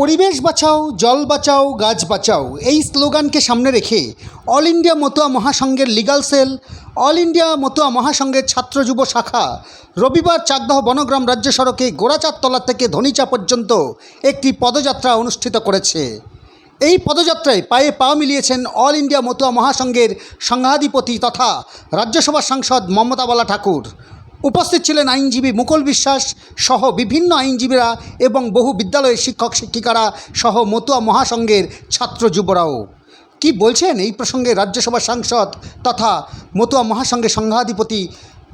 পরিবেশ বাঁচাও, জল বাঁচাও, গাছ বাঁচাও, এই স্লোগানকে সামনে রেখে all India Matua মহাসংঘের legal cell, all India Matua মহাসংঘের ছাত্র যুব শাখা রবিবার চাকদহ বনগ্রাম রাজ্য সড়কে গোড়াচারতলা থেকে ধনিচা পর্যন্ত একটি পদযাত্রা অনুষ্ঠিত করেছে। এই পদযাত্রায় পায়ে পা মিলিয়েছেন অল ইন্ডিয়া মতুয়া মহাসংঘের সংঘাধিপতি তথা রাজ্যসভার সাংসদ মমতা বালা ঠাকুর। উপস্থিত ছিলেন আইনজীবী মুকুল বিশ্বাস সহ বিভিন্ন আইনজীবীরা এবং বহু বিদ্যালয়ের শিক্ষক শিক্ষিকারা সহ মতুয়া মহাসংঘের ছাত্র যুবরাও। কি বলছেন এই প্রসঙ্গে রাজ্যসভার সাংসদ তথা মতুয়া মহাসংঘের সংঘাধিপতি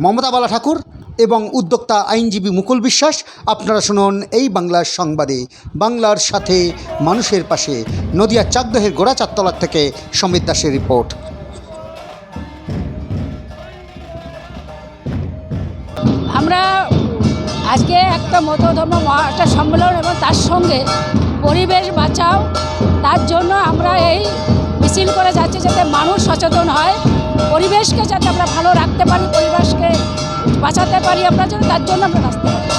মমতা বালা ঠাকুর এবং উদ্যোক্তা আইনজীবী মুকুল বিশ্বাস? আপনারা শুনুন এই বাংলার সংবাদে। বাংলার সাথে মানুষের পাশে। নদিয়ার চাকদহের গোড়া চারতলার থেকে সমীর দাসের রিপোর্ট। আমরা আজকে একটা মত ধর্ম একটা সম্মেলন এবং তার সঙ্গে পরিবেশ বাঁচাও। তার জন্য আমরা এই মিছিল করে যাচ্ছি যাতে মানুষ সচেতন হয়, পরিবেশকে যাতে আমরা ভালো রাখতে পারি, পরিবেশকে বাঁচাতে পারি, আমরা যেন তার জন্য আমরা রাস্তায়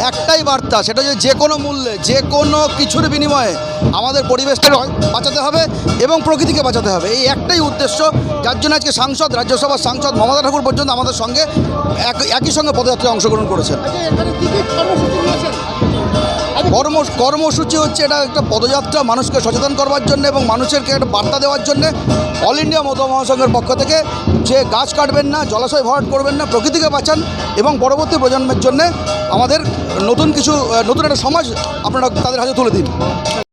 একটাই বার্তা, সেটা হচ্ছে যে কোনো মূল্যে, যে কোনো কিছুর বিনিময়ে আমাদের পরিবেশকে বাঁচাতে হবে এবং প্রকৃতিকে বাঁচাতে হবে। এই একটাই উদ্দেশ্য। যার জন্য আজকে সাংসদ, রাজ্যসভার সাংসদ মমতা ঠাকুর পর্যন্ত আমাদের সঙ্গে এক- একই সঙ্গে পদযাত্রায় অংশগ্রহণ করেছেন। কর্ম, কর্মসূচি হচ্ছে এটা একটা পদযাত্রা, মানুষকে সচেতন করবার জন্য এবং মানুষেরকে একটা বার্তা দেওয়ার জন্য। অল ইন্ডিয়া মত মহাসংঘের পক্ষ থেকে যে গাছ কাটবেন না, জলাশয় ভরাট করবেন না, প্রকৃতিকে বাঁচান এবং পরবর্তী প্রজন্মের জন্য আমাদের নতুন কিছু নতুন একটা সমাজ আপনারা তাদের হাতে তুলে দিন।